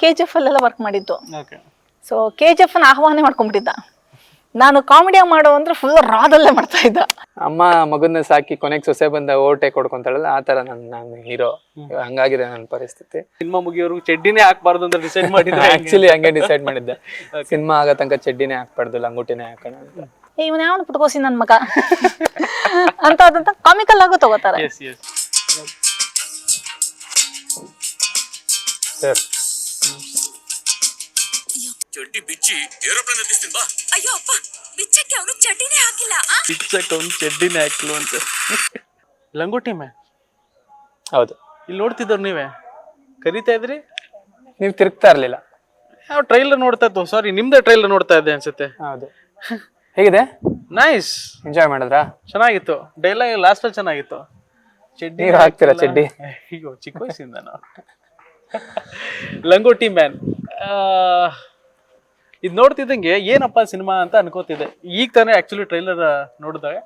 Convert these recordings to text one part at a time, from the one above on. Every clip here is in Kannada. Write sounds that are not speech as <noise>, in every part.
ಕೆ ಜಿ ಎಫ್ ಅಲ್ಲೆಲ್ಲ ವರ್ಕ್ ಮಾಡಿದ್ದು. Okay so K G F ಆಹ್ವಾನ ಮಾಡ್ಕೊಂಡ್ಬಿಟ್ಟಿದ್ದ. ನಾನು ಕಾಮಿಡಿ ಮಾಡೋ ಅಂದ್ರೆ ಫುಲ್ ರಾದಲ್ಲೇ ಮಾಡ್ತಾ ಇದ್ದ. ಅಮ್ಮ ಮಗನ ಸಾಕಿ ಕೊನೆಗೆ ಸೊಸೆ ಬಂದ ಓಟೆ ಕೊಡ್ಕೊಂತಾಳಲ್ಲ ಆ ತರ ನನ್ ನಾನು ಹೀರೋ ಹಂಗಾಗಿದೆ ನನ್ನ ಪರಿಸ್ಥಿತಿ. ಸಿನಿಮಾ ಮುಗಿಯೋರು ಚಡ್ಡಿನೇ ಹಾಕ್ಬಾರ್ದು ಅಂತ ಡಿಸೈಡ್ ಮಾಡಿದ್ರೆ <laughs> ಆಕ್ಚುಲಿ ಹಂಗೆ ಡಿಸೈಡ್ ಮಾಡಿದ್ದೆ. ಸಿನಿಮಾ ಆಗ ತನಕ ಚಡ್ಡಿನೇ ಹಾಕ್ಬಾರ್ದು ಲಂಗೂಟಿನೇ ಹಾಕೋಣ ಅಂತ. ಏ ಇವನ್ ಯಾವ ಪುಟ್ಕೋಸಿ ನನ್ ಮಗ? ಅಂತ ಅದಂತ ಕಾಮಿಕಲ್ ಆಗೋ ತಗೋತಾರೆ. ಎಸ್ ಎಸ್ ಸರ್ ಚಡ್ಡಿ ಬಿಚ್ಚಿ ಏರೋಪ್ಲೇನ್ ಹತ್ತಿಸ್ತೀನಿ ಬಾ. ಅಯ್ಯೋ ಅಪ್ಪ ಬಿಚ್ಚಕ್ಕೆ ಅವನು ಚಡ್ಡಿನೇ ಹಾಕಿಲ್ಲ ಆ? ಅವನು ಅವ್ನು ಚಡ್ಡಿನೇ ಹಾಕಿಲ್ಲ ಅಂತ. ಲಂಗೋಟಿ ಮ್ಯಾನ್ ಹೌದು. ಇಲ್ಲಿ ನೋಡ್ತಿದ್ದವ್ರು ನೀವೇ? ಕರಿತಾ ಇದ್ರಿ? ನೀವು ತಿರುಗ್ತಾ ಇರ್ಲಿಲ್ಲ. ಯಾವ ಟ್ರೈಲರ್ ನೋಡ್ತಾ ಇದ್ದೋ? ಸಾರಿ ನಿಮ್ದೇ ಟ್ರೈಲರ್ ನೋಡ್ತಾ ಇದ್ದೆ ಅನ್ಸುತ್ತೆ. ಹೌದು. ಹೇಗಿದೆ? ನೈಸ್ ಎಂಜಾಯ್ ಮಾಡಿದ್ರಾ? ಚೆನ್ನಾಗಿತ್ತು. ಡೈಲಾಗ್ ಲಾಸ್ಟ್ ಚೆನ್ನಾಗಿತ್ತು. ಚಡ್ಡಿ ನೀವ್ ಹಾಕ್ತೀರಾ ಚಡ್ಡಿ? ಅಯ್ಯೋ ಚಿಕ್ಕ ವಯಸ್ಸಿಂದ ನಾವು ಲಂಗೋಟಿ ಮ್ಯಾನ್. ಇದು ನೋಡ್ತಿದ್ದಂಗೆ ಏನಪ್ಪ ಸಿನಿಮಾ ಅಂತ ಅನ್ಕೋತಿದ್ದೆ. ಈಗ ತಾನೇ ಆಕ್ಚುಲಿ ಟ್ರೈಲರ್ ನೋಡಿದಾಗ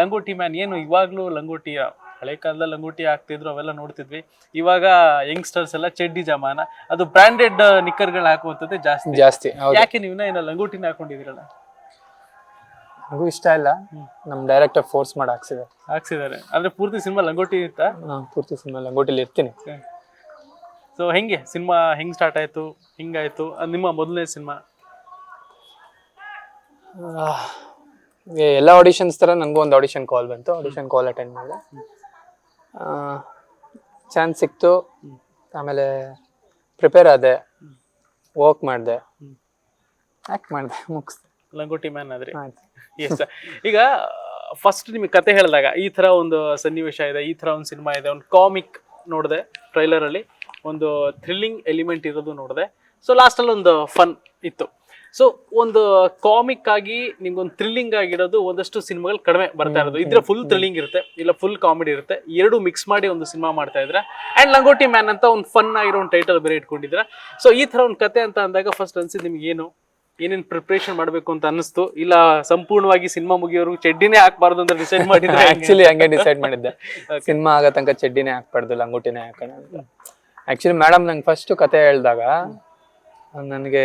ಲಂಗೋಟಿ ಮ್ಯಾನ್ ಏನು ಇವಾಗ್ಲೂ ಲಂಗೋಟಿ ಹಳೆ ಕಾಲದಲ್ಲಿ ಲಂಗೋಟಿ ಹಾಕ್ತಿದ್ರು ಅವೆಲ್ಲ ನೋಡ್ತಿದ್ವಿ. ಇವಾಗ ಯಂಗ್ಸ್ಟರ್ಸ್ ಎಲ್ಲ ಚಡ್ಡಿ ಜಮಾನ ಅದು ಬ್ರಾಂಡೆಡ್ ನಿಕ್ಕರ್ಗಳು ಹಾಕುವಂಥದ್ದೇ ಜಾಸ್ತಿ. ಜಾಸ್ತಿ ಹೌದು. ಯಾಕೆ ನೀವು ಏನ ಲಂಗೋಟಿನ ಹಾಕೊಂಡಿದ್ದೀರಲ್ಲ? ನನಗೂ ಇಷ್ಟ ಇಲ್ಲ. ನಮ್ ಡೈರೆಕ್ಟರ್ ಫೋರ್ಸ್ ಮಾಡಿ ಹಾಕ್ಸಿದೆ. ಹಾಕ್ಸಿದ್ದಾರೆ. ಅಂದ್ರೆ ಪೂರ್ತಿ ಸಿನಿಮಾ ಲಂಗೋಟಿ ಇತ್ತ? ಪೂರ್ತಿ ಸಿನಿಮಾ ಲಂಗೋಟಿಲಿ ಇರ್ತೀನಿ. ಸೊ ಹೆಂಗೆ? ಸಿನಿಮಾ ಹೆಂಗ್ ಸ್ಟಾರ್ಟ್ ಆಯ್ತು? ಹಿಂಗಾಯ್ತು? ಅದ್ ನಿಮ್ಮ ಮೊದಲನೇ ಸಿನಿಮಾ. ಎಲ್ಲ ಆಡಿಷನ್ಸ್ ಥರ ನನಗೂ ಒಂದು ಆಡಿಷನ್ ಕಾಲ್ ಬಂತು. ಆಡಿಷನ್ ಕಾಲ್ ಅಟೆಂಡ್ ಮಾಡಿದೆ. ಚಾನ್ಸ್ ಸಿಕ್ತು. ಆಮೇಲೆ ಪ್ರಿಪೇರ್ ಆದೆ. ವರ್ಕ್ ಮಾಡಿದೆ. ಆ್ಯಕ್ಟ್ ಮಾಡಿದೆ. ಮುಗಿಸ್ದೆ. ಲಂಗೋಟಿ ಮ್ಯಾನ್ ಆದ್ರೆ ಆಯ್ತು. ಎಸ್ ಈಗ ಫಸ್ಟ್ ನಿಮಗೆ ಕತೆ ಹೇಳಿದಾಗ ಈ ಥರ ಒಂದು ಸನ್ನಿವೇಶ ಇದೆ ಈ ಥರ ಒಂದು ಸಿನಿಮಾ ಇದೆ ಒಂದು ಕಾಮಿಕ್ ನೋಡಿದೆ ಟ್ರೈಲರಲ್ಲಿ ಒಂದು ಥ್ರಿಲ್ಲಿಂಗ್ ಎಲಿಮೆಂಟ್ ಇರೋದು ನೋಡಿದೆ. ಸೊ ಲಾಸ್ಟಲ್ಲಿ ಒಂದು ಫನ್ ಇತ್ತು. ಸೊ ಒಂದು ಕಾಮಿಕ್ ಆಗಿ ನಿಮ್ಗೊಂದು ಥ್ರಿಲ್ಲಿಂಗ್ ಆಗಿರೋದು ಒಂದಷ್ಟು ಸಿನಿಮಾಗಳು ಕಡಿಮೆ ಬರ್ತಾ ಇರೋದು. ಇದ್ರೆ ಫುಲ್ ಥ್ರಿಲ್ಲಿಂಗ್ ಇರುತ್ತೆ. ಇಲ್ಲ ಫುಲ್ ಕಾಮಿಡಿ ಇರುತ್ತೆ. ಎರಡು ಮಿಕ್ಸ್ ಮಾಡಿ ಒಂದು ಸಿನಿಮಾ ಮಾಡ್ತಾ ಇದ್ರೆ. ಅಂಡ್ ಲಂಗೋಟಿ ಮ್ಯಾನ್ ಅಂತ ಒಂದು ಫನ್ ಆಗಿರೋ ಒಂದು ಟೈಟಲ್ ಬೇರೆ ಇಟ್ಕೊಂಡಿದ್ರೆ. ಸೊ ಈ ತರ ಒಂದು ಕತೆ ಅಂತ ಅಂದಾಗ ಫಸ್ಟ್ ಅನ್ಸಿದ್ ನಿಮ್ಗೆ ಏನು? ಏನೇನ್ ಪ್ರಿಪ್ರೇಷನ್ ಮಾಡಬೇಕು ಅಂತ ಅನಿಸ್ತು ಇಲ್ಲ ಸಂಪೂರ್ಣವಾಗಿ ಸಿನಿಮಾ ಮುಗಿಯೋರು ಚೆಡ್ಡಿನೇ ಹಾಕ್ಬಾರ್ದು ಅಂತ ಡಿಸೈಡ್ <laughs> ಮಾಡಿದ್ರೆ ಆಕ್ಚುಲಿ ಹಂಗೆ ಡಿಸೈಡ್ ಮಾಡಿದ್ದೆ. ಸಿನಿಮಾ ಆಗೋ ತನಕ ಚೆಡ್ಡಿನೇ ಹಾಕ್ಬಾರ್ದು ಲಂಗೋಟಿನೇ ಹಾಕೋಣ ಅಂತ. ಆಕ್ಚುಲಿ ಮೇಡಮ್ ನಂಗೆ ಫಸ್ಟ್ ಕತೆ ಹೇಳಿದಾಗ ನನಗೆ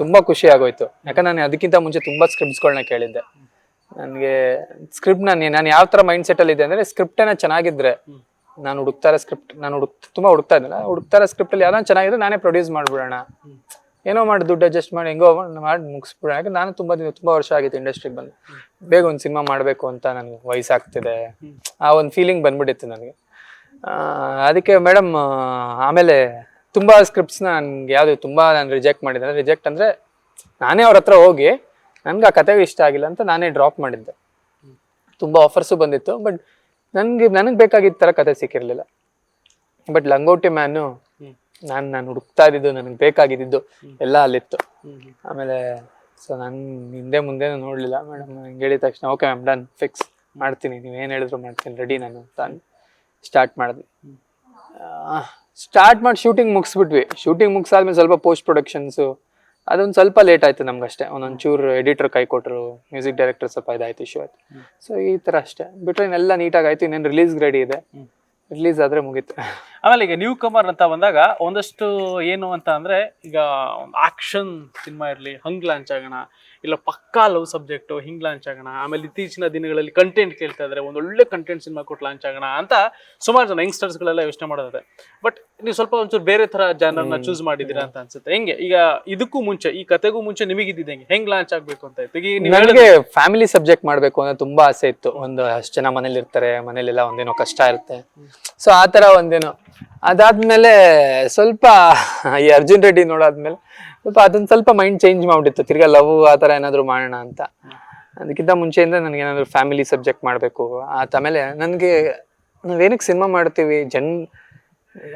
ತುಂಬ ಖುಷಿ ಆಗೋಯ್ತು. ಯಾಕಂದ್ರೆ ನಾನು ಅದಕ್ಕಿಂತ ಮುಂಚೆ ತುಂಬ ಸ್ಕ್ರಿಪ್ಟ್ಸ್ಗಳನ್ನ ಕೇಳಿದ್ದೆ. ನನಗೆ ಸ್ಕ್ರಿಪ್ಟ್ ನಾನು ನಾನು ಯಾವ ಥರ ಮೈಂಡ್ ಸೆಟ್ ಅಲ್ಲಿ ಇದೆ ಅಂದರೆ ಸ್ಕ್ರಿಪ್ಟ್ ಏನೋ ಚೆನ್ನಾಗಿದ್ರೆ ನಾನು ಹುಡುಕ್ತಾ ಸ್ಕ್ರಿಪ್ಟ್ ನಾನು ಹುಡುಕ್ ತುಂಬ ಹುಡುಕ್ತಾ ಇದ್ದಿಲ್ಲ ಹುಡುಕ್ತಾ ಇರೋ ಸ್ಕ್ರಿಪ್ಟ್ ಅಲ್ಲಿ ಯಾವ್ದಾನ ಚೆನ್ನಾಗಿದ್ರೆ ನಾನೇ ಪ್ರೊಡ್ಯೂಸ್ ಮಾಡಿಬಿಡೋಣ. ಏನೋ ಮಾಡಿ ದುಡ್ಡು ಅಡ್ಜಸ್ಟ್ ಮಾಡಿ ಹೆಂಗೋ ಮಾಡಿ ಮುಗಿಸ್ಬಿಡೋಣ. ಯಾಕೆ ನಾನು ತುಂಬ ದಿನ ತುಂಬ ವರ್ಷ ಆಗಿತ್ತು ಇಂಡಸ್ಟ್ರಿಗೆ ಬಂದು. ಬೇಗ ಒಂದು ಸಿನಿಮಾ ಮಾಡಬೇಕು ಅಂತ ನನಗೆ ವಯಸ್ಸಾಗ್ತಿದೆ. ಆ ಒಂದು ಫೀಲಿಂಗ್ ಬಂದ್ಬಿಟ್ಟಿತ್ತು ನನಗೆ. ಅದಕ್ಕೆ ಮೇಡಮ್ ಆಮೇಲೆ ತುಂಬಾ ಸ್ಕ್ರಿಪ್ಟ್ಸ್ ನನ್ಗೆ ಯಾವುದು ತುಂಬ ನಾನು ರಿಜೆಕ್ಟ್ ಮಾಡಿದ್ದೆ. ರಿಜೆಕ್ಟ್ ಅಂದ್ರೆ ನಾನೇ ಅವ್ರ ಹತ್ರ ಹೋಗಿ ನನಗೆ ಆ ಕತೆಗೆ ಇಷ್ಟ ಆಗಿಲ್ಲ ಅಂತ ನಾನೇ ಡ್ರಾಪ್ ಮಾಡಿದ್ದೆ. ತುಂಬಾ ಆಫರ್ಸು ಬಂದಿತ್ತು ಬಟ್ ನನಗೆ ನನಗೆ ಬೇಕಾಗಿದ್ದ ಥರ ಕತೆ ಸಿಕ್ಕಿರಲಿಲ್ಲ. ಬಟ್ ಲಂಗೋಟಿ ಮ್ಯಾನು ನಾನು ನಾನು ಹುಡುಕ್ತಾ ಇದ್ದಿದ್ದು ನನಗೆ ಬೇಕಾಗಿದ್ದು ಎಲ್ಲ ಅಲ್ಲಿತ್ತು. ಆಮೇಲೆ ಸೊ ನಾನು ಹಿಂದೆ ಮುಂದೆ ನೋಡಲಿಲ್ಲ. ಮೇಡಮ್ ಹಿಂಗೆ ಹೇಳಿದ ತಕ್ಷಣ ಓಕೆ ಮ್ಯಾಮ್ ಡನ್ ಫಿಕ್ಸ್ ಮಾಡ್ತೀನಿ. ನೀವು ಏನು ಹೇಳಿದ್ರು ಮಾಡ್ತೀನಿ. ರೆಡಿ ನಾನು. ಅಂತ ಸ್ಟಾರ್ಟ್ ಮಾಡಿದ್ವಿ ಸ್ಟಾರ್ಟ್ ಮಾಡಿ ಶೂಟಿಂಗ್ ಮುಗಿಸ್ಬಿಟ್ವಿ. ಶೂಟಿಂಗ್ ಮುಗಿಸಾದ್ಮೇಲೆ ಸ್ವಲ್ಪ ಪೋಸ್ಟ್ ಪ್ರೊಡಕ್ಷನ್ಸು ಅದೊಂದು ಸ್ವಲ್ಪ ಲೇಟ್ ಆಯಿತು ನಮ್ಗೆ ಅಷ್ಟೇ ಒಂದೊಂದು ಚೂರು ಎಡಿಟರ್ ಕೈ ಕೊಟ್ಟರು ಮ್ಯೂಸಿಕ್ ಡೈರೆಕ್ಟರ್ ಸ್ವಲ್ಪ ಇದಾಯ್ತು ಇಶ್ಯೂ ಆಯ್ತು. ಸೊ ಈ ಥರ ಅಷ್ಟೇ. ಬಿಟ್ಟರೆ ಇನ್ನೆಲ್ಲ ನೀಟಾಗಿ ಆಯ್ತು ಇನ್ನೇನು ರಿಲೀಸ್ ರೆಡಿ ಇದೆ. ರಿಲೀಸ್ ಆದರೆ ಮುಗೀತು. ಆಮೇಲೆ ಈಗ ನ್ಯೂ ಕಮರ್ ಅಂತ ಬಂದಾಗ ಒಂದಷ್ಟು ಏನು ಅಂತ ಅಂದರೆ ಈಗ ಆಕ್ಷನ್ ಸಿನಿಮಾ ಇರಲಿ ಹಂಗ್ ಲಾಂಚ್ ಆಗೋಣ ಇಲ್ಲ ಪಕ್ಕಾ ಲವ್ ಸಬ್ಜೆಕ್ಟ್ ಹಿಂಗ್ ಲಾಂಚ್ ಆಗೋಣ. ಆಮೇಲೆ ಇತ್ತೀಚಿನ ದಿನಗಳಲ್ಲಿ ಕಂಟೆಂಟ್ ಕೇಳ್ತಾ ಇದ್ದಾರೆ ಒಂದೊಳ್ಳೆ ಒಳ್ಳೆ ಕಂಟೆಂಟ್ ಸಿನಿಮಾ ಕೊಟ್ಟು ಲಾಂಚ್ ಆಗೋಣ ಅಂತ ಸುಮಾರು ಜನ ಯಂಗ್ಸ್ಟರ್ಸ್ ಗಳೆಲ್ಲ ಯೋಚನೆ ಮಾಡೋದಿದೆ ಬಟ್ ನೀವು ಸ್ವಲ್ಪ ಒಂಚೂರು ಬೇರೆ ತರ ಜಾನರ್ನ ಚೂಸ್ ಮಾಡಿದ್ದೀರಾ ಅಂತ ಅನ್ಸುತ್ತೆ. ಹೆಂಗೆ? ಈಗ ಇದಕ್ಕೂ ಮುಂಚೆ ಈ ಕತೆಗೂ ಮುಂಚೆ ನಿಮಗೆ ಇದ್ದಿದ್ದು ಹೆಂಗೆ? ಹೆಂಗ್ ಲಾಂಚ್ ಆಗ್ಬೇಕು ಅಂತ ಇತ್ತು? ಈಗ ನೀವು ನನಗೆ ಫ್ಯಾಮಿಲಿ ಸಬ್ಜೆಕ್ಟ್ ಮಾಡಬೇಕು ಅನ್ನೋ ತುಂಬಾ ಆಸೆ ಇತ್ತು. ಒಂದು ಅಷ್ಟು ಜನ ಮನೇಲಿ ಇರ್ತಾರೆ ಮನೇಲೆಲ್ಲ ಒಂದೇನೋ ಕಷ್ಟ ಇರುತ್ತೆ. ಸೊ ಆ ಥರ ಒಂದೇನೋ. ಅದಾದ್ಮೇಲೆ ಸ್ವಲ್ಪ ಈ ಅರ್ಜುನ್ ರೆಡ್ಡಿ ನೋಡಾದ್ಮೇಲೆ ಸ್ವಲ್ಪ ಅದನ್ನ ಸ್ವಲ್ಪ ಮೈಂಡ್ ಚೇಂಜ್ ಮಾಡ್ಬಿಟ್ಟಿತ್ತು. ತಿರ್ಗಾ ಲವ್ ಆ ಥರ ಏನಾದ್ರು ಮಾಡೋಣ ಅಂತ. ಅದಕ್ಕಿಂತ ಮುಂಚೆಯಿಂದ ನನಗೆ ಏನಾದ್ರು ಫ್ಯಾಮಿಲಿ ಸಬ್ಜೆಕ್ಟ್ ಮಾಡಬೇಕು. ಆಮೇಲೆ ನನಗೆ ನಾವೇನಕ್ಕೆ ಸಿನಿಮಾ ಮಾಡ್ತೀವಿ? ಜನ್,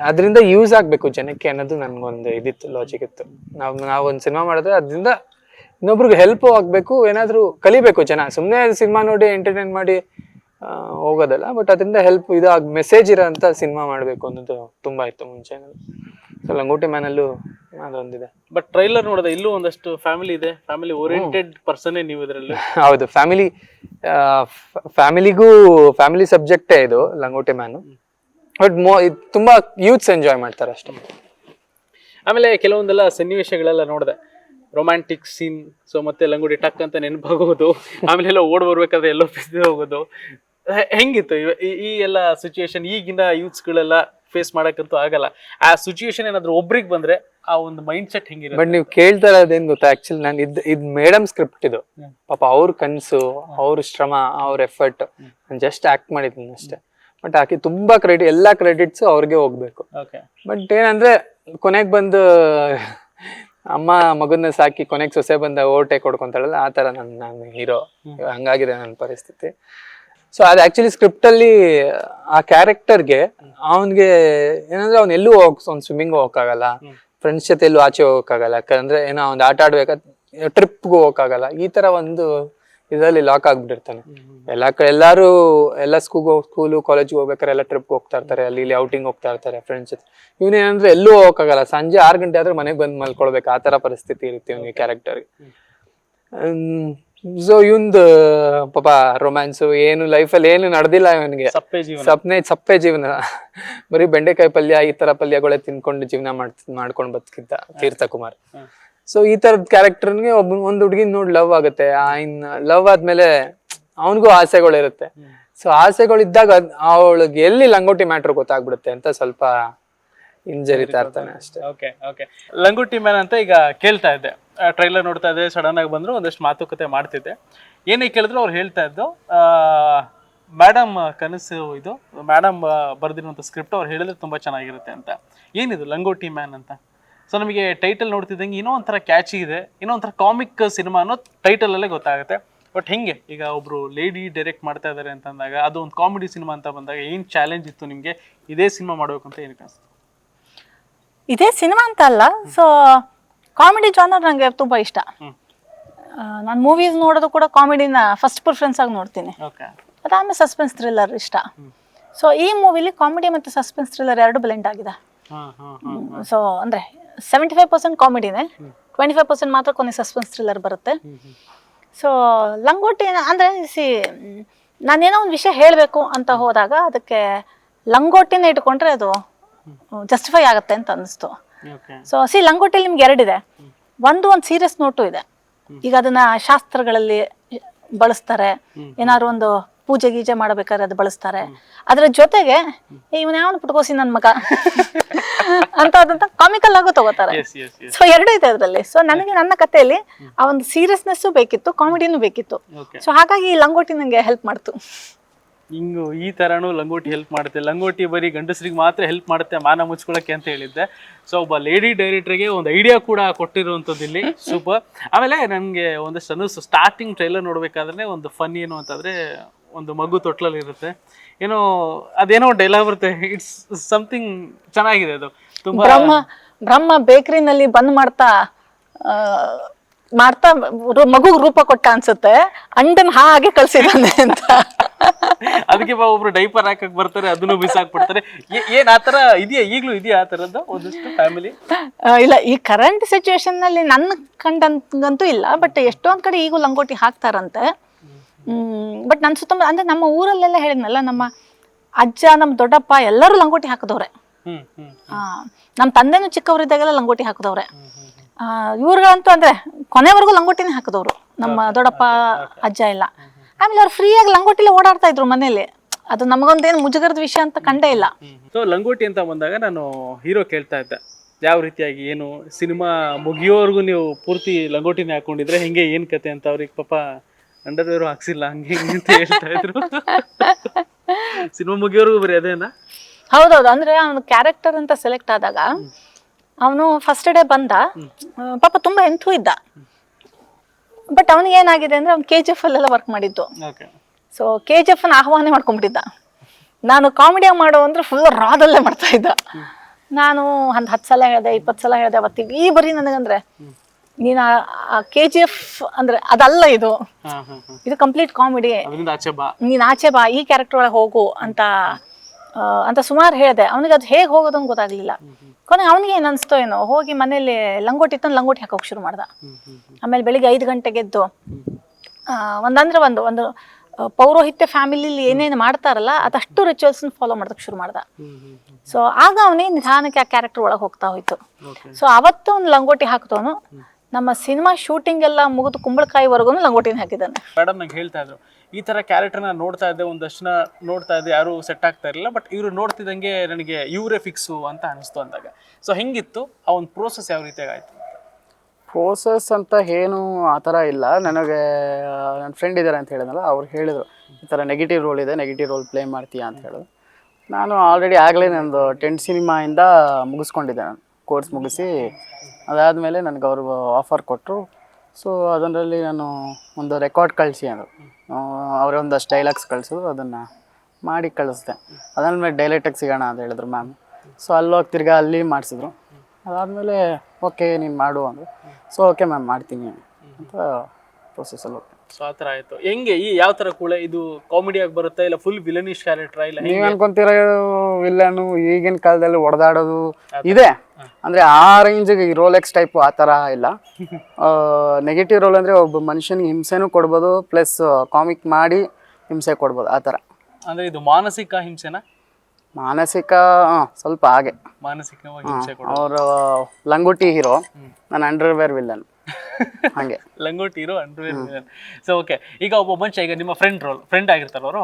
ಅದರಿಂದ ಯೂಸ್ ಆಗಬೇಕು ಜನಕ್ಕೆ ಅನ್ನೋದು ನನ್ಗೊಂದು ಇದಿತ್ತು ಲಾಜಿಕ್ ಇತ್ತು. ನಾವು, ನಾವೊಂದು ಸಿನಿಮಾ ಮಾಡಿದ್ರೆ ಅದರಿಂದ ಇನ್ನೊಬ್ರಿಗೆ ಹೆಲ್ಪ್ ಆಗಬೇಕು, ಏನಾದರೂ ಕಲಿಬೇಕು ಜನ. ಸುಮ್ಮನೆ ಸಿನಿಮಾ ನೋಡಿ ಎಂಟರ್ಟೈನ್ ಮಾಡಿ ಹೋಗೋದಲ್ಲ. ಬಟ್ ಅದರಿಂದ ಹೆಲ್ಪ್ ಇದಾಗ ಮೆಸೇಜ್ ಇರೋಂಥ ಸಿನಿಮಾ ಮಾಡಬೇಕು ಅನ್ನೋದು ತುಂಬ ಇತ್ತು ಮುಂಚೆ ಸೊ ಲಂಗೋಟಿ ಮ್ಯಾನಲ್ಲೂ ಅದೊಂದಿದೆ ಬಟ್ ಟ್ರೈಲರ್ ನೋಡಿದೆ ಇಲ್ಲೂ ಒಂದಷ್ಟು ಫ್ಯಾಮಿಲಿ ಇದೆ. ಫ್ಯಾಮಿಲಿ ಓರಿಯೆಂಟೆಡ್ ಪರ್ಸನ್ನೇ ನೀವು ಇದರಲ್ಲಿ. ಹೌದು ಫ್ಯಾಮಿಲಿ ಫ್ಯಾಮಿಲಿಗೂ ಫ್ಯಾಮಿಲಿ ಸಬ್ಜೆಕ್ಟೇ ಇದು ಲಂಗೋಟಿ ಮ್ಯಾನು ಬಟ್ ಮೋ ತುಂಬಾ ಯೂತ್ಸ್ ಎಂಜಾಯ್ ಮಾಡ್ತಾರೆ ಅಷ್ಟೇ. ಆಮೇಲೆ ಕೆಲವೊಂದೆಲ್ಲ ಸನ್ನಿವೇಶಗಳೆಲ್ಲ ನೋಡಿದೆ. ರೊಮ್ಯಾಂಟಿಕ್ ಸೀನ್ ಸೊ ಮತ್ತೆ ಲಂಗೋಟಿ ಟಕ್ ಅಂತ ನೆನಪಾಗೋದು. ಆಮೇಲೆ ಎಲ್ಲ ಓಡ್ ಬರ್ಬೇಕಾದ್ರೆ ಎಲ್ಲೋ ಬಿದ್ದು ಹೋಗೋದು. ಹೆಂಗಿತ್ತು ಈ ಎಲ್ಲ ಸಿಚುವೇಶನ್ ಈಗಿನ ಯೂತ್ಸ್ಗಳೆಲ್ಲ ಫೇಸ್ ಮಾಡಕ್ಕಂತೂ ಆಗಲ್ಲ. ಆ ಸಿಚುಯೇಷನ್ ಏನಾದ್ರು ಒಬ್ರಿಗೆ ಬಂದ್ರೆ ಆ ಒಂದು ಮೈಂಡ್ ಸೆಟ್ ಹೆಂಗಿರುತ್ತೆ? ಬಟ್ ನೀವು ಕೇಳ್ತಾ ಇರೋದೇನ್ ಗೊತ್ತಾ? ಆಕ್ಚುಲಿ ನಾನು ಇದ್ ಇದ್ ಮೇಡಮ್ ಸ್ಕ್ರಿಪ್ಟ್ ಇದು. ಪಾಪ ಅವ್ರ ಕನಸು ಅವ್ರ ಶ್ರಮ ಅವ್ರ ಎಫರ್ಟ್ ನಾನು ಜಸ್ಟ್ ಆಕ್ಟ್ ಮಾಡಿದ್ದೀನಿ ಅಷ್ಟೇ. ಬಟ್ ಆಕೆ ತುಂಬಾ ಕ್ರೆಡಿಟ್ ಎಲ್ಲಾ ಕ್ರೆಡಿಟ್ಸ್ ಅವ್ರಿಗೆ ಹೋಗ್ಬೇಕು. ಬಟ್ ಏನಂದ್ರೆ ಕೊನೆಗ್ ಬಂದು ಅಮ್ಮ ಮಗನ ಸಾಕಿ ಕೊನೆಗ್ ಸೊಸೆ ಬಂದ ಓಟೆ ಕೊಡ್ಕೊಂತಾಳಲ್ಲ ಆ ತರ ನನ್ ನಾನು ಹೀರೋ ಹಂಗಾಗಿದೆ ನನ್ನ ಪರಿಸ್ಥಿತಿ. ಸೊ ಅದು ಆಕ್ಚುಲಿ ಸ್ಕ್ರಿಪ್ಟ್ ಅಲ್ಲಿ ಆ ಕ್ಯಾರೆಕ್ಟರ್ಗೆ ಅವನ್ಗೆ ಏನಂದ್ರೆ ಅವ್ನ್ ಎಲ್ಲೂ ಹೋಗ್ ಅವ್ನು ಸ್ವಿಮ್ಮಿಂಗ್ ಹೋಗಕ್ಕಾಗಲ್ಲ. ಫ್ರೆಂಡ್ಸ್ ಜೊತೆ ಎಲ್ಲೂ ಆಚೆ ಹೋಗಕ್ಕಾಗಲ್ಲ. ಯಾಕಂದ್ರೆ ಏನೋ ಒಂದು ಆಟ ಆಡ್ಬೇಕಾದ್ರೆ ಟ್ರಿಪ್ಗೂ ಹೋಗಕ್ಕಾಗಲ್ಲ. ಈ ತರ ಒಂದು ಇದರಲ್ಲಿ ಲಾಕ್ ಆಗ್ಬಿಟ್ಟಿರ್ತಾನೆ. ಎಲ್ಲಾ ಕಡೆ ಎಲ್ಲಾರು ಎಲ್ಲ ಸ್ಕೂಲ್ ಸ್ಕೂಲು ಕಾಲೇಜ್ಗೆ ಹೋಗ್ಬೇಕಾದ್ರೆ ಎಲ್ಲ ಟ್ರಿಪ್ ಹೋಗ್ತಾ ಇರ್ತಾರೆ. ಅಲ್ಲಿ ಇಲ್ಲಿ ಔಟಿಂಗ್ ಹೋಗ್ತಾ ಇರ್ತಾರೆ ಫ್ರೆಂಡ್ಸ್ ಜೊತೆ. ಇವನೇನಂದ್ರೆ ಎಲ್ಲೂ ಹೋಗಕ್ಕಾಗಲ್ಲ. ಸಂಜೆ ಆರು ಗಂಟೆ ಆದ್ರೆ ಮನೆಗೆ ಬಂದ್ ಮಲ್ಕೊಳ್ಬೇಕು. ಆ ತರ ಪರಿಸ್ಥಿತಿ ಇರುತ್ತೆ ಇವನಿಗೆ ಕ್ಯಾರೆಕ್ಟರ್ಗೆ ಸೊ ಇವಂದು ಪಾಪ ರೊಮ್ಯಾನ್ಸ್ ಏನು ಲೈಫಲ್ಲಿ ಏನು ನಡೆದಿಲ್ಲ ಇವನಿಗೆ. ಸಪ್ಪೆ ಜೀವನ. ಸಪ್ನೆ ಸಪ್ಪೆ ಜೀವನ. ಬರೀ ಬೆಂಡೆಕಾಯಿ ಪಲ್ಯ ಈ ತರ ಪಲ್ಯಗಳೇ ತಿನ್ಕೊಂಡು ಜೀವನ ಮಾಡ್ ಮಾಡ್ಕೊಂಡು ಬದುಕಿದ್ದ ತೀರ್ಥ ಕುಮಾರ್ ಸೊ ಈ ತರದ ಕ್ಯಾರೆಕ್ಟರ್ಗೆ ಒಬ್ಬ ಒಂದ್ ಹುಡುಗಿನ ನೋಡಿ ಲವ್ ಆಗುತ್ತೆ. ಆ ಇನ್ ಲವ್ ಆದ್ಮೇಲೆ ಅವನಿಗೂ ಆಸೆಗಳಿರುತ್ತೆ. ಸೊ ಆಸೆಗಳಿದ್ದಾಗ ಅವಳಿಗೆ ಎಲ್ಲಿ ಲಂಗೋಟಿ ಮ್ಯಾಟ್ರ್ ಗೊತ್ತಾಗ್ಬಿಡುತ್ತೆ ಅಂತ ಸ್ವಲ್ಪ ಹಿಂಜರಿತಾ ಇರ್ತಾನೆ ಅಷ್ಟೇ. ಓಕೆ ಓಕೆ ಲಂಗುಟಿ ಮ್ಯಾನ್ ಅಂತ ಈಗ ಕೇಳ್ತಾ ಇದ್ದೆ. ಟ್ರೈಲರ್ ನೋಡ್ತಾ ಇದ್ದೆ ಸಡನ್ ಆಗಿ ಬಂದ್ರು, ಒಂದಷ್ಟು ಮಾತುಕತೆ ಮಾಡ್ತಿದ್ದೆ. ಏನೇ ಕೇಳಿದ್ರು ಅವ್ರು ಹೇಳ್ತಾ ಇದ್ದು ಮೇಡಮ್ ಕನಸು ಇದು ಮೇಡಮ್ ಬರೆದಿರುವಂಥ ಸ್ಕ್ರಿಪ್ಟ್ ಅವ್ರು ಹೇಳಿದ್ರೆ ತುಂಬಾ ಚೆನ್ನಾಗಿರುತ್ತೆ ಅಂತ. ಏನಿದು, ಲಂಗೋಟಿ ಮ್ಯಾನ್ ಅಂತ? ಸೊ ನಮಗೆ ಟೈಟಲ್ ನೋಡ್ತಿದ್ದಂಗೆ ಏನೋ ಒಂಥರ ಕ್ಯಾಚಿ ಇದೆ ಏನೋ ಒಂಥರ ಕಾಮಿಕ್ ಸಿನಿಮಾ ಅನ್ನೋ ಟೈಟಲ್ ಅಲ್ಲೇ ಗೊತ್ತಾಗುತ್ತೆ. ಬಟ್ ಹೆಂಗೆ, ಈಗ ಒಬ್ರು ಲೇಡಿ ಡೈರೆಕ್ಟ್ ಮಾಡ್ತಾ ಇದ್ದಾರೆ ಅಂತಂದಾಗ, ಅದು ಒಂದು ಕಾಮಿಡಿ ಸಿನಿಮಾ ಅಂತ ಬಂದಾಗ ಏನು ಚಾಲೆಂಜ್ ಇತ್ತು ನಿಮಗೆ? ಇದೇ ಸಿನಿಮಾ ಮಾಡಬೇಕು ಅಂತ ಏನಕ್ಕೆ ಅನಿಸ್ತು ಇದೇ ಸಿನಿಮಾ ಅಂತ ಅಲ್ಲ ಸೊ ಕಾಮಿಡಿ ಜಾನರ್ ನನಗೆ ತುಂಬ ಇಷ್ಟ. ನಾನು ಮೂವೀಸ್ ನೋಡೋದು ಕೂಡ ಕಾಮಿಡಿನ ಫಸ್ಟ್ ಪ್ರಿಫರೆನ್ಸ್ ಆಗಿ ನೋಡ್ತೀನಿ. ಅದಾದ್ಮೇಲೆ ಸಸ್ಪೆನ್ಸ್ ಥ್ರಿಲ್ಲರ್ ಇಷ್ಟ. ಸೊ ಈ ಮೂವಿಲಿ ಕಾಮಿಡಿ ಮತ್ತು ಸಸ್ಪೆನ್ಸ್ ಥ್ರಿಲ್ಲರ್ ಎರಡು ಬ್ಲೆಂಡ್ ಆಗಿದೆ. ಸೊ ಅಂದರೆ ಸೆವೆಂಟಿ ಫೈವ್ ಪರ್ಸೆಂಟ್ ಕಾಮಿಡಿನೇ ಟ್ವೆಂಟಿ ಫೈವ್ ಪರ್ಸೆಂಟ್ ಮಾತ್ರ ಕೊನೆ ಸಸ್ಪೆನ್ಸ್ ಥ್ರಿಲ್ಲರ್ ಬರುತ್ತೆ. ಸೊ ಲಂಗೋಟಿ ಅಂದರೆ ಸಿ ನಾನೇನೋ ಒಂದು ವಿಷಯ ಹೇಳಬೇಕು ಅಂತ ಹೋದಾಗ ಅದಕ್ಕೆ ಲಂಗೋಟಿನ ಇಟ್ಕೊಂಡ್ರೆ ಅದು ಜಸ್ಟಿಫೈ ಆಗುತ್ತೆ ಅಂತ ಅನ್ನಿಸ್ತು ಸೊ ಸಿ ಲಂಗೋಟಿಲಿ ನಿಮ್ಗೆ ಎರಡಿದೆ. ಒಂದು ಒಂದು ಸೀರಿಯಸ್ ನೋಟು ಇದೆ. ಈಗ ಅದನ್ನ ಶಾಸ್ತ್ರಗಳಲ್ಲಿ ಬಳಸ್ತಾರೆ. ಏನಾದ್ರು ಒಂದು ಪೂಜೆ ಗೀಜೆ ಮಾಡಬೇಕಾದ್ರೆ ಅದು ಬಳಸ್ತಾರೆ. ಅದ್ರ ಜೊತೆಗೆ ಇವನ್ ಯಾವ ಪುಟ್ಕೋಸಿ ನನ್ ಮಗ? ಅಂತ ಅದಂತ ಕಾಮಿಕಲ್ ಆಗು ತಗೋತಾರೆ. ಸೊ ಎರಡು ಇದೆ ಅದರಲ್ಲಿ. ಸೊ ನನಗೆ ನನ್ನ ಕಥೆಯಲ್ಲಿ ಆ ಒಂದು ಸೀರಿಯಸ್ನೆಸ್ ಬೇಕಿತ್ತು ಕಾಮಿಡಿನೂ ಬೇಕಿತ್ತು. ಸೊ ಹಾಗಾಗಿ ಈ ಲಂಗೋಟಿ ನಂಗೆ ಹೆಲ್ಪ್ ಮಾಡ್ತು. ಹಿಂಗು ಈ ಥರನೂ ಲಂಗೋಟಿ ಹೆಲ್ಪ್ ಮಾಡುತ್ತೆ. ಲಂಗೋಟಿ ಬರೀ ಗಂಡಸರಿಗೆ ಮಾತ್ರ ಹೆಲ್ಪ್ ಮಾಡುತ್ತೆ, ಮಾನ ಮುಚ್ಕೊಳಕ್ಕೆ ಅಂತ ಹೇಳಿದ್ದೆ. ಸೊ ಒಬ್ಬ ಲೇಡಿ ಡೈರೆಕ್ಟರ್ಗೆ ಒಂದು ಐಡಿಯಾ ಕೂಡ ಕೊಟ್ಟಿರುವಂಥದ್ದು ಇಲ್ಲಿ. ಸೂಪರ್ ಆಮೇಲೆ ನನಗೆ ಒಂದಷ್ಟು ಅನ್ನಿಸ್ತು ಸ್ಟಾರ್ಟಿಂಗ್ ಟ್ರೈಲರ್ ನೋಡ್ಬೇಕಾದ್ರೆ ಒಂದು ಫನ್ ಏನು ಅಂತಂದ್ರೆ ಒಂದು ಮಗು ತೊಟ್ಲಲ್ಲಿ ಇರುತ್ತೆ. ಏನೋ, ಅದೇನೋ ಡೈಲಾಗ್ ಬರುತ್ತೆ. ಇಟ್ಸ್ ಸಮಥಿಂಗ್ ಚೆನ್ನಾಗಿದೆ ಅದು. ತುಂಬಾ ಬ್ರಹ್ಮ ಬ್ರಹ್ಮ ಬೇಕರಿನಲ್ಲಿ ಬಂದ್ ಮಾಡ್ತಾ ಮಾಡ್ತಾ, ಮಗು ರೂಪ ಕೊಟ್ಟ ಅನ್ಸುತ್ತೆ. ಅಂಡನ್ ಹಾಗೆ ಕಳ್ಸಿದ್ದಾನೆ ಅಂತ. ಅದಕ್ಕೆ ಬಾ ಒಬ್ರು ಡೈಪರ್ ಹಾಕಕ್ ಬರ್ತಾರೆ ಅದನ್ನು ಬಿಸಾಕ್ಬಿಡ್ತಾರೆ. ಏ- ಏನ್ ಆತರ ಇದೆಯಾ? ಈಗ್ಲೂ ಇದೆಯಾ ಆ ಒಂದಷ್ಟು ಫ್ಯಾಮಿಲಿ ಆ, ಇಲ್ಲ ಈ ಕರೆಂಟ್ ಸಿಚುವೇಶನ್ನಲ್ಲಿ ನನ್ನ ಕಂಡಂತೂ ಇಲ್ಲ ಬಟ್ ಎಷ್ಟೊಂದ್ ಕಡೆ ಈಗೂ ಲಂಗೋಟಿ ಹಾಕ್ತಾರಂತೆ. ಹ್ಮ್ ಬಟ್ ನನ್ನ ಸುತ್ತಮುತ್ತ ಅಂದ್ರೆ ನಮ್ಮ ಊರಲ್ಲೆಲ್ಲ ಹೇಳಿದ್ನಲ್ಲ ನಮ್ಮ ಅಜ್ಜ ನಮ್ಮ ದೊಡ್ಡಪ್ಪ ಎಲ್ಲರೂ ಲಂಗೋಟಿ ಹಾಕದವ್ರೆ. ಹ್ಮ್ ಹ್ಮ್ ನಮ್ಮ ತಂದೆನೂ ಚಿಕ್ಕವರಿದ್ದಾಗೆಲ್ಲ ಲಂಗೋಟಿ ಹಾಕದವ್ರೆ. ಆ, ಇವ್ರುಗಳಂತೂ ಅಂದ್ರೆ ಕೊನೆವರೆಗೂ ಲಂಗೋಟಿನೇ ಹಾಕದವ್ರು. ನಮ್ಮ ದೊಡ್ಡಪ್ಪ ಅಜ್ಜ ಎಲ್ಲ. ಆಮೇಲೆ ಅವ್ರು ಫ್ರೀಯಾಗಿ ಲಂಗೋಟಿಲಿ ಓಡಾಡ್ತಾ ಇದ್ರು ಮನೇಲಿ ಅದು ನಮಗೊಂದೇನು ಮುಜುಗರದ ವಿಷಯ ಅಂತ ಕಂಡೇ ಇಲ್ಲ. ಸೊ ಲಂಗೋಟಿ ಅಂತ ಬಂದಾಗ ನಾನು ಹೀರೋ ಕೇಳ್ತಾ ಇದ್ದೆ. ಯಾವ ರೀತಿಯಾಗಿ ಏನು ಸಿನಿಮಾ ಮುಗಿಯೋವರೆಗೂ ನೀವು ಪೂರ್ತಿ ಲಂಗೋಟಿನೇ ಹಾಕೊಂಡಿದ್ರೆ ಹೆಂಗೆ ಏನ್ ಕತೆ ಅಂತ ಅವ್ರಿಗೆ ಪಾಪ ಅಂಡರ್ವೇರು ಹಾಕ್ಸಿಲ್ಲ ಹಂಗೆ ಹಿಂಗೆ ಅಂತ ಹೇಳ್ತಾ ಇದ್ರು. ಸಿನಿಮಾ ಮುಗಿಯೋವರೆಗೂ ಬರೀ ಅದೇನಾ? ಹೌದೌದು. ಅಂದ್ರೆ ಅವನು ಕ್ಯಾರೆಕ್ಟರ್ ಅಂತ ಸೆಲೆಕ್ಟ್ ಆದಾಗ ಅವನು ಫಸ್ಟ್ ಡೇ ಬಂದ ಪಾಪ ತುಂಬಾ ಎಂಥೂ ಇದ್ದ. ಬಟ್ ಅವನಿಗೆ ಏನಾಗಿದೆ ಅಂದ್ರೆ ಅವ್ನು ಕೆ ಜಿ ಎಫ್ ಅಲ್ಲೆಲ್ಲ ವರ್ಕ್ ಮಾಡಿದ್ದು. ಸೊ ಕೆ ಜಿ ಎಫ್ ಆಹ್ವಾನ ಮಾಡ್ಕೊಂಡ್ಬಿಟ್ಟಿದ್ದ ನಾನು ಕಾಮಿಡಿಯಾಗಿ ಮಾಡೋ ಅಂದ್ರೆ ಫುಲ್ ರಾದಲ್ಲೇ ಮಾಡ್ತಾ ಇದ್ದ. ನಾನು ಒಂದು ಹತ್ತು ಸಲ ಹೇಳಿದೆ ಇಪ್ಪತ್ತು ಸಲ ಹೇಳಿದೆ ಅವತ್ತಿಗೆ ಈ ಬರೀ ನನಗಂದ್ರೆ ನೀನು ಕೆ ಜಿ ಎಫ್ ಅಂದ್ರೆ ಅದಲ್ಲ ಇದು. ಇದು ಕಂಪ್ಲೀಟ್ ಕಾಮಿಡಿ ನೀನ್ ಆಚೆ ಬಾ ಈ ಕ್ಯಾರೆಕ್ಟರ್ ಒಳಗೆ ಹೋಗು ಅಂತ ಅಂತ ಸುಮಾರು ಹೇಳಿದೆ. ಅವನಿಗೆ ಅದು ಹೇಗೆ ಹೋಗೋದು ಅಂತ ಗೊತ್ತಾಗ್ಲಿಲ್ಲ ಕೊನೆಗೆ ಅವನಿಗೆ ಏನು ಅನಿಸ್ತೋ ಏನೋ ಹೋಗಿ ಮನೇಲಿ ಲಂಗೋಟಿ ತಂದು ಲಂಗೋಟಿ ಹಾಕೋಕೆ ಶುರು ಮಾಡ್ದ. ಆಮೇಲೆ ಬೆಳಿಗ್ಗೆ ಐದು ಗಂಟೆಗೆ ಎದ್ದು ಒಂದಂದ್ರೆ ಒಂದು ಒಂದು ಪೌರೋಹಿತ್ಯ ಫ್ಯಾಮಿಲಿಲಿ ಏನೇನು ಮಾಡ್ತಾರಲ್ಲ ಅದಷ್ಟು ರಿಚುವಲ್ಸ್ ಫಾಲೋ ಮಾಡೋದಕ್ಕೆ ಶುರು ಮಾಡ್ದ. ಸೊ ಆಗ ಅವನೇ ನಿಧಾನಕ್ಕೆ ಆ ಕ್ಯಾರೆಕ್ಟರ್ ಒಳಗೆ ಹೋಗ್ತಾ ಹೋಯ್ತು. ಸೊ ಅವತ್ತು ಒಂದು ಲಂಗೋಟಿ ಹಾಕ್ತವನು ನಮ್ಮ ಸಿನಿಮಾ ಶೂಟಿಂಗ್ ಎಲ್ಲ ಮುಗಿದು ಕುಂಬಳಕಾಯಿವರೆಗೂ ಲಂಗೋಟಿನ ಹಾಕಿದ್ದಾನೆ. ಮೇಡಮ್ ನಂಗೆ ಹೇಳ್ತಾ ಇದ್ರು ಈ ತರ ಕ್ಯಾರೆಕ್ಟರ್ನ ನೋಡ್ತಾ ಇದ್ದೆ ಒಂದಷ್ಟು ನೋಡ್ತಾ ಇದ್ದೆ, ಯಾರು ಸೆಟ್ ಆಗ್ತಾ ಇರಲಿಲ್ಲ ಬಟ್ ಇವ್ರು ನೋಡ್ತಿದ್ದಂಗೆ ನನಗೆ ಇವರೇ ಫಿಕ್ಸು ಅಂತ ಅನಿಸ್ತು ಅಂದಾಗ. ಸೊ ಹೆಂಗಿತ್ತು? ಆ ಒಂದು ಪ್ರೋಸೆಸ್ ಯಾವ ರೀತಿಯಾಗಿ ಆಯ್ತು? ಪ್ರೋಸೆಸ್ ಅಂತ ಏನು ಆ ಥರ ಇಲ್ಲ. ನನಗೆ ನನ್ನ ಫ್ರೆಂಡ್ ಇದ್ದಾರೆ ಅಂತ ಹೇಳಿದ್ನಲ್ಲ, ಅವ್ರು ಹೇಳಿದರು, ಈ ಥರ ನೆಗೆಟಿವ್ ರೋಲ್ ಇದೆ ನೆಗೆಟಿವ್ ರೋಲ್ ಪ್ಲೇ ಮಾಡ್ತೀಯಾ ಅಂತ ಹೇಳಿದ್ರು. ನಾನು ಆಲ್ರೆಡಿ ಆಗಲೇ ನಂದು ಟೆಂಟ್ ಸಿನಿಮಾಯಿಂದ ಮುಗಿಸ್ಕೊಂಡಿದ್ದೆ ನಾನು ಕೋರ್ಸ್ ಮುಗಿಸಿ. ಅದಾದಮೇಲೆ ನನಗೆ ಅವರು ಆಫರ್ ಕೊಟ್ಟರು ಸೊ ಅದರಲ್ಲಿ ನಾನು ಒಂದು ರೆಕಾರ್ಡ್ ಕಳಿಸಿ ಅಂದರು ಅವರೇ ಒಂದಷ್ಟು ಡೈಲಾಗ್ಸ್ ಕಳಿಸಿದ್ರು, ಅದನ್ನು ಮಾಡಿ ಕಳಿಸ್ದೆ. ಅದಾದ್ಮೇಲೆ ಡೈಲೆಕ್ಟಾಗಿ ಸಿಗೋಣ ಅಂತ ಹೇಳಿದ್ರು ಮ್ಯಾಮ್ ಸೊ ಅಲ್ಲೋಗಿ ತಿರ್ಗಾ ಅಲ್ಲಿ ಮಾಡಿಸಿದ್ರು. ಅದಾದಮೇಲೆ ಓಕೆ ನೀನು ಮಾಡು ಅಂದರು. ಸೊ ಓಕೆ ಮ್ಯಾಮ್ ಮಾಡ್ತೀನಿ ಅಂತ ಪ್ರೊಸೆಸಲ್ಲಿ ಹೋಗ್ತೀನಿ ಸೊ ಆ ಥರ ಆಯ್ತು. ಹೆಂಗೆ ಈ ಯಾವ ಥರ ಕೂಳೆ ಇದು ಕಾಮಿಡಿಯಾಗಿ ಬರುತ್ತಾ ಇಲ್ಲ ಫುಲ್ ವಿಲನಿಶ್ ಕ್ಯಾರೆಕ್ಟರ್ ಇಲ್ಲ ನೀವು ಅನ್ಕೊಂತೀರ ವಿಲ್ಲನು ಈಗಿನ ಕಾಲದಲ್ಲಿ ಹೊಡೆದಾಡೋದು ಇದೆ. ಅಂದ್ರೆ ಆ ರೋಲ್ ರೋಲೆಕ್ಸ್ ಟೈಪ್ ಆ ಥರ ಇಲ್ಲ. <laughs> ನೆಗೆಟಿವ್ ರೋಲ್ ಅಂದ್ರೆ ಒಬ್ಬ ಮನುಷ್ಯನಿಗೆ ಹಿಂಸೆನೂ ಕೊಡ್ಬೋದು ಪ್ಲಸ್ ಕಾಮಿಕ್ ಮಾಡಿ ಹಿಂಸೆ ಕೊಡ್ಬೋದು ಆ ತರ. ಅಂದ್ರೆ ಇದು ಮಾನಸಿಕ ಹಿಂಸೆನ? ಮಾನಸಿಕ ಸ್ವಲ್ಪ ಹಾಗೆ. ಮಾನಸಿಕವಾಗಿ ಹಿಂಸೆ ಕೊಡ ಅವರು ಲಂಗೋಟಿ ಹೀರೋ. ನಾನು ಅಂಡರ್ವೇರ್ ವಿಲ್ಲನ್ ಹಾಗೆ. ಲಂಗೋಟಿ ಇರೋ ಅಂಡರ್ವೇರ್ ಸೊ ಓಕೆ ಈಗ ಒಬ್ಬ ಮನುಷ್ಯ ಈಗ ನಿಮ್ಮ ಫ್ರೆಂಡ್ ರೋಲ್ ಫ್ರೆಂಡ್ ಆಗಿರ್ತಾರ ಅವರು?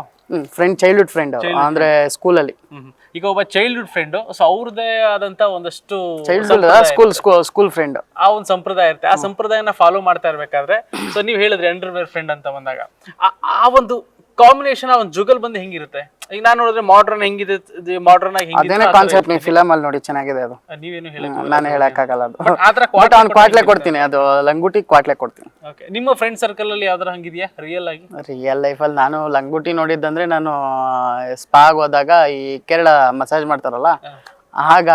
ಫ್ರೆಂಡ್ ಚೈಲ್ಡ್ಹುಡ್ ಫ್ರೆಂಡ್ ಅಂದ್ರೆ ಸ್ಕೂಲಲ್ಲಿ ಈಗ ಒಬ್ಬ ಚೈಲ್ಡ್ಹುಡ್ ಫ್ರೆಂಡ್ ಸೊ ಅವ್ರದೇ ಆದಂತ ಒಂದಷ್ಟು ಚೈಲ್ಡ್ಹುಡ್ ಸ್ಕೂಲ್ ಸ್ಕೂಲ್ ಫ್ರೆಂಡ್ ಆ ಒಂದು ಸಂಪ್ರದಾಯ ಇರುತ್ತೆ. ಆ ಸಂಪ್ರದಾಯನ ಫಾಲೋ ಮಾಡ್ತಾ ಇರ್ಬೇಕಾದ್ರೆ ಸೊ ನೀವು ಹೇಳಿದ್ರೆ ಅಂಡರ್ವೇರ್ ಫ್ರೆಂಡ್ ಅಂತ ಬಂದಾಗ. ಆ ಒಂದು ಕಾಂಬಿನೇಷನ್ ಒಂದು ಜುಗಲ್ ಬಂದು ಹೆಂಗಿರುತ್ತೆ? ಈಗ ನಾನು ನೋಡಿದ್ರೆ ಮಾಡ್ರನ್ ಹೆಂಗಿದೆ ಮಾಡ್ರನ್ ಆಗಿ ಅದೇನೇ ಕಾನ್ಸೆಪ್ಟ್ ನೀವು ಫಿಲಮ್ ಅಲ್ಲಿ ನೋಡಿ ಚೆನ್ನಾಗಿದೆ ಅದು. ನೀವೇನು ಹೇಳಿ ನಾನು ಹೇಳಕ್ಕಾಗಲ್ಲ ಅದು. ಆತರ ಅವ್ನು ಕ್ವಾಟ್ಲೆ ಕೊಡ್ತೀನಿ. ಅದು ಲಂಗುಟಿ ಕ್ವಾಟ್ಲೆ ಕೊಡ್ತೀನಿ. ಓಕೆ ನಿಮ್ಮ ಫ್ರೆಂಡ್ ಸರ್ಕಲ್ ಅಲ್ಲಿ ಯಾವ್ದಾರ ಹಂಗಿದೆಯಾ ರಿಯಲ್ ಆಗಿ? ರಿಯಲ್ ಲೈಫ್ ಅಲ್ಲಿ ನಾನು ಲಂಗುಟಿ ನೋಡಿದ್ದಂದ್ರೆ ನಾನು ಸ್ಪಾಗ್ ಹೋದಾಗ ಈ ಕೇರಳ ಮಸಾಜ್ ಮಾಡ್ತಾರಲ್ಲ ಆಗ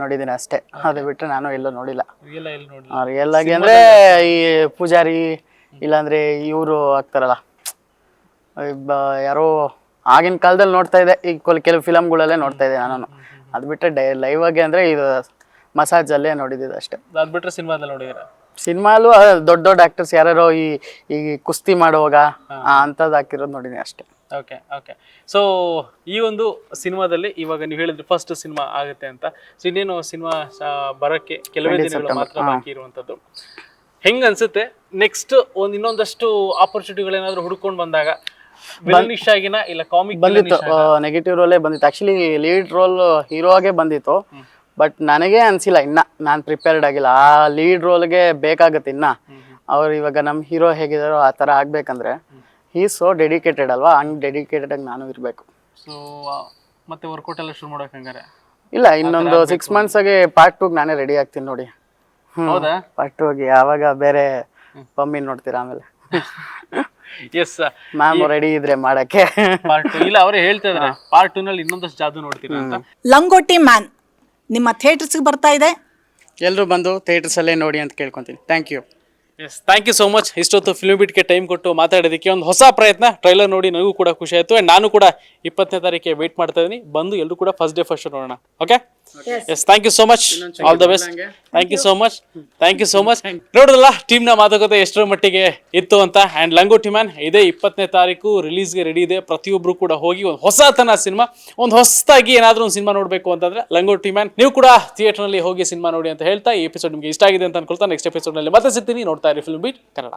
ನೋಡಿದ್ದೀನಿ ಅಷ್ಟೇ. ಅದು ಬಿಟ್ಟರೆ ನಾನು ಎಲ್ಲೂ ನೋಡಿಲ್ಲ. ರಿಯಲ್ ಆಗಿ ಅಂದ್ರೆ ಈ ಪೂಜಾರಿ ಇಲ್ಲಾಂದ್ರೆ ಇವರು ಆಗ್ತಾರಲ್ಲ ಯಾರೋ ಆಗಿನ ಕಾಲದಲ್ಲಿ ನೋಡ್ತಾ ಇದ್ದೆ. ಈಗ ಕೊಲ್- ಕೆಲವು ಫಿಲಮ್ಗಳಲ್ಲೇ ನೋಡ್ತಾ ಇದ್ದೆ ನಾನು ಅದು ಬಿಟ್ಟರೆ ಡೈ ಲೈವ್ ಆಗಿ ಅಂದರೆ ಇದು ಮಸಾಜ್ ಅಲ್ಲೇ ನೋಡಿದ್ದು ಅಷ್ಟೇ. ಅದು ಬಿಟ್ಟರೆ ಸಿನಿಮಾದಲ್ಲಿ ನೋಡಿದ್ರೆ ಸಿನಿಮಾಲು ದೊಡ್ಡ ದೊಡ್ಡ ಆಕ್ಟರ್ಸ್ ಯಾರ್ಯಾರೋ ಈ ಈ ಕುಸ್ತಿ ಮಾಡುವಾಗ ಅಂಥದ್ದು ಹಾಕಿರೋದು ನೋಡಿದ್ದೀನಿ ಅಷ್ಟೇ. Okay okay. ಸೊ ಈ ಒಂದು ಸಿನಿಮಾದಲ್ಲಿ ಇವಾಗ ನೀವು ಹೇಳಿದ್ರೆ ಫಸ್ಟ್ ಸಿನಿಮಾ ಆಗುತ್ತೆ ಅಂತ. ಸೊ ಇನ್ನೇನು ಸಿನಿಮಾ ಬರೋಕ್ಕೆ ಕೆಲವೇ ದಿನಗಳು ಮಾತ್ರ ಬಾಕಿ ಇರುವಂಥದ್ದು ಹೆಂಗ್ ಅನ್ಸುತ್ತೆ? ನೆಕ್ಸ್ಟ್ ಒಂದು ಇನ್ನೊಂದಷ್ಟು ಆಪರ್ಚುನಿಟಿಗಳೇನಾದರೂ ಹುಡ್ಕೊಂಡು ಬಂದಾಗ ಆಗಿನ ಇಲ್ಲ ಕಾಮಿಕ್ ಬಂದಿತ್ತು ನೆಗೆಟಿವ್ ರೋಲೇ ಬಂದಿತ್ತು. ಆಕ್ಚುಲಿ ಲೀಡ್ ರೋಲ್ ಹೀರೋ ಆಗೇ ಬಂದಿತ್ತು. ಬಟ್ ನನಗೆ ಅನ್ಸಿಲ್ಲ ಇನ್ನ ನಾನು ಪ್ರಿಪೇರ್ಡ್ ಆಗಿಲ್ಲ. ಆ ಲೀಡ್ ರೋಲ್ಗೆ ಬೇಕಾಗುತ್ತೆ ಇನ್ನ. ಅವ್ರು ಇವಾಗ ನಮ್ಮ ಹೀರೋ ಹೇಗಿದಾರೋ ಆ ಥರ ಆಗ್ಬೇಕಂದ್ರೆ ಹೀ ಸೋ ಡೆಡಿಕೇಟೆಡ್ ಅಲ್ವಾ? ಹಂಗೆ ಡೆಡಿಕೇಟೆಡ್ ಆಗಿ ನಾನು ಇರಬೇಕು. ಸೊ ಮತ್ತೆ ವರ್ಕೌಟ್ ಎಲ್ಲ ಶುರು ಮಾಡಕ್ ಹಂಗಾರೆ? ಇಲ್ಲ ಇನ್ನೊಂದು ಸಿಕ್ಸ್ ಮಂತ್ಸ್ ಆಗಿ ಪಾರ್ಟ್ ಟೂಗೆ ನಾನೇ ರೆಡಿ ಆಗ್ತೀನಿ ನೋಡಿ. ಹೌದಾ? ಪಾರ್ಟ್ ಟೂಗೆ ಯಾವಾಗ ಬೇರೆ ಪಮ್ಮಿ ನೋಡ್ತೀರಾ ಆಮೇಲೆ. <laughs> ಎಸ್ ಮ್ಯಾಮ್ ರೆಡಿ ಇದ್ರೆ ಮಾಡಕ್ಕೆ. ಪಾರ್ಟ್ ಇಲ್ಲ ಅವರೇ ಹೇಳ್ತಾ ಇದಾರೆ ಪಾರ್ಟ್ ಟೂ ನಲ್ಲಿ ಇನ್ನೊಂದಷ್ಟು ಜಾದು ನೋಡ್ತೀನಿ ಅಂತ. ಲಂಗೋಟಿ ಮ್ಯಾನ್ ನಿಮ್ಮ ಥಿಯೇಟರ್ಸ್ಗೆ ಬರ್ತಾ ಇದೆ? ಎಲ್ಲರೂ ಬಂದು ಥಿಯೇಟರ್ಸಲ್ಲೇ ನೋಡಿ ಅಂತ ಕೇಳ್ಕೊತೀನಿ. Thank you yes thank you so much ಇಷ್ಟೊತ್ತು ಫಿಲ್ಮ್ ಬಿಟ್ಗೆ ಟೈಮ್ ಕೊಟ್ಟು ಮಾತಾಡೋದಕ್ಕೆ ಒಂದು ಹೊಸ ಪ್ರಯತ್ನ. ಟ್ರೈಲರ್ ನೋಡಿ ನನಗೂ ಕೂಡ ಖುಷಿ ಆಯಿತು. ಆ್ಯಂಡ್ ನಾನು ಕೂಡ ಇಪ್ಪತ್ತನೇ ತಾರೀಕಿಗೆ ವೆಯ್ಟ್ ಮಾಡ್ತಾ ಇದ್ದೀನಿ. ಬಂದು ಎಲ್ಲರೂ ಕೂಡ ಫಸ್ಟ್ ಡೇ ಫಸ್ಟ್ ನೋಡೋಣ. Okay yes thank you so much all the best thank you so much thank you so much ನೋಡಿದ್ರಲ್ಲ ಟೀಮ್ನ ಮಾತುಕತೆ ಎಷ್ಟರ ಮಟ್ಟಿಗೆ ಇತ್ತು ಅಂತ. ಆ್ಯಂಡ್ ಲಂಗೋಟಿ ಮ್ಯಾನ್ ಇದೇ ಇಪ್ಪತ್ತನೇ ತಾರೀಕು ರಿಲೀಸ್ಗೆ ರೆಡಿ ಇದೆ. ಪ್ರತಿಯೊಬ್ಬರು ಕೂಡ ಹೋಗಿ ಒಂದು ಹೊಸತನ ಸಿನಿಮಾ ಒಂದು ಹೊಸದಾಗಿ ಏನಾದರೂ ಒಂದು ಸಿನಿಮಾ ನೋಡಬೇಕು ಅಂತಂದ್ರೆ ಲಂಗೋಟಿ ಮ್ಯಾನ್ ನೀವು ಕೂಡ ಥಿಯೇಟರ್ನಲ್ಲಿ ಹೋಗಿ ಸಿನಿಮಾ ನೋಡಿ ಅಂತ ಹೇಳ್ತಾ ಈ ಎಪಿಸೋಡ್ ನಿಮಗೆ ಇಷ್ಟ ಆಗಿದೆ ಅಂತ ಅನ್ಕೊಳ್ತಾ ನೆಕ್ಸ್ಟ್ ಎಪಿಸೋಡ್ನಲ್ಲಿ ಮತ್ತೆ ಸಿಗ್ತೀನಿ. ನೋಡ್ತಾ ಇರಿ ಫಿಲ್ಮ್ ಬೀಟ್ ಕನ್ನಡ